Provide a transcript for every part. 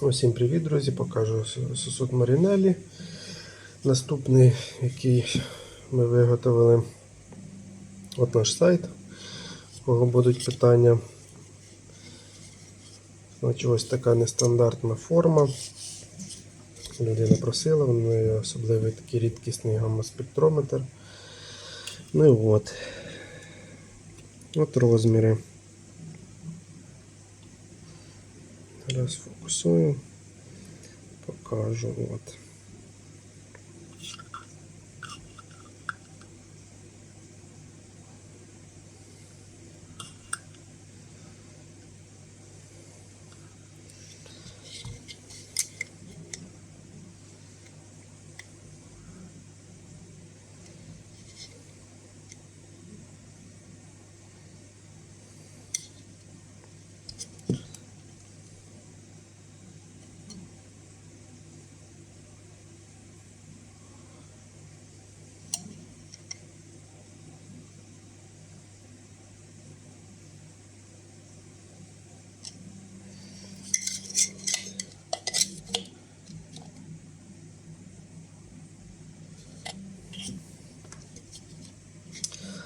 Усім привіт, друзі! Покажу сосуд Марінелі. Наступний, який ми виготовили. От наш сайт. У кого будуть питання. Значить, ось така нестандартна форма. Людина просила, в неї особливий такий рідкісний гамма-спектрометр. Ну і от. От розміри. Зараз фокусую, покажу. От.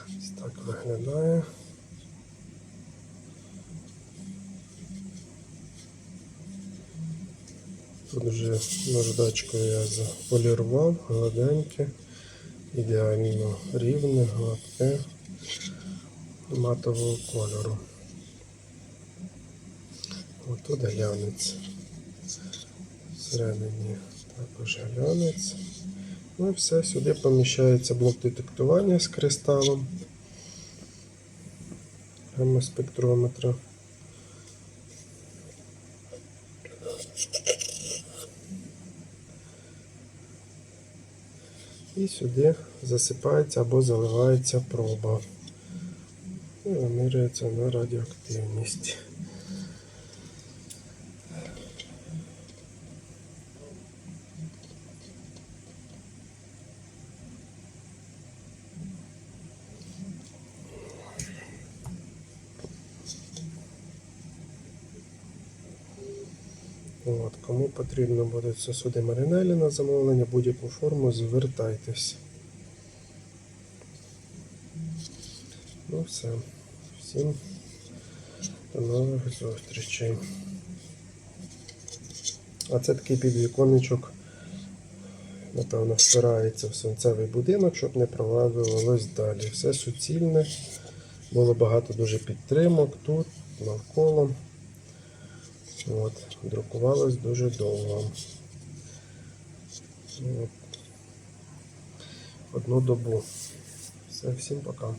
Ось так виглядає. Тут вже наждачкою я заполірував, гладеньке, ідеально рівне, гладке, матового кольору. Ось тут глянець. Всередині також глянець. Ну і все, сюди поміщається блок детектування з кристалом гамма-спектрометра. І сюди засипається або заливається проба. І вимірюється на радіоактивність. От, кому потрібно буде сосуди Марінелі на замовлення, будь-яку форму, звертайтесь. Ну все. Всім до нових зустрічей. А це такий підвіконничок, напевно, впирається в сонцевий будинок, щоб не провалювалось далі. Все суцільне. Було багато дуже підтримок тут, навколо. От, друкувалось дуже довго. От. Одну добу. Все, всім пока.